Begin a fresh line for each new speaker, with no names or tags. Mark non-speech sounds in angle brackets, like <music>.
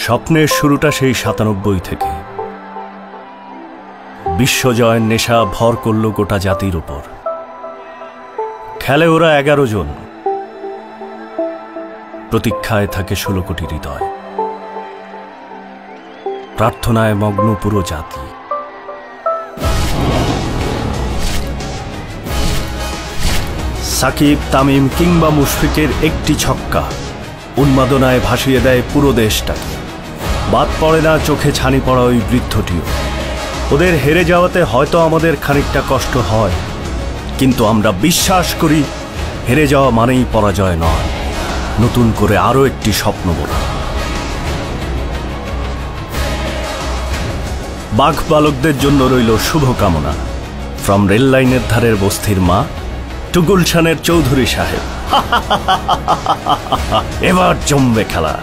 স্বপ্নের শুরুটা সেই সাতানব্বই থেকে। বিশ্বজয়ের নেশা ভর করল গোটা জাতির উপর। খেলে ওরা এগারো জন। প্রতীক্ষায় থাকে ষোলো কোটি হৃদয়। প্রার্থনায় মগ্ন পুরো জাতি। সাকিব, তামিম কিংবা মুশফিকের একটি ছক্কা। উন্মাদনায় ভাসিয়ে দেয় পুরো দেশটাকে। বাদ পড়ে না, চোখে ছানি পড়া ওই বৃদ্ধটিও। ওদের হেরে যাওয়াতে হয়তো আমাদের খানিকটা কষ্ট হয়, কিন্তু আমরা বিশ্বাস করি হেরে যাওয়া মানেই পরাজয় নয়। নতুন করে আরও একটি স্বপ্ন বোনা বাঘ বালকদের জন্য রইল শুভকামনা। ফ্রম রেল লাইনের ধারের বস্তির মা টু গুলশানের চৌধুরী সাহেব। <laughs> এবার জমবে খেলা।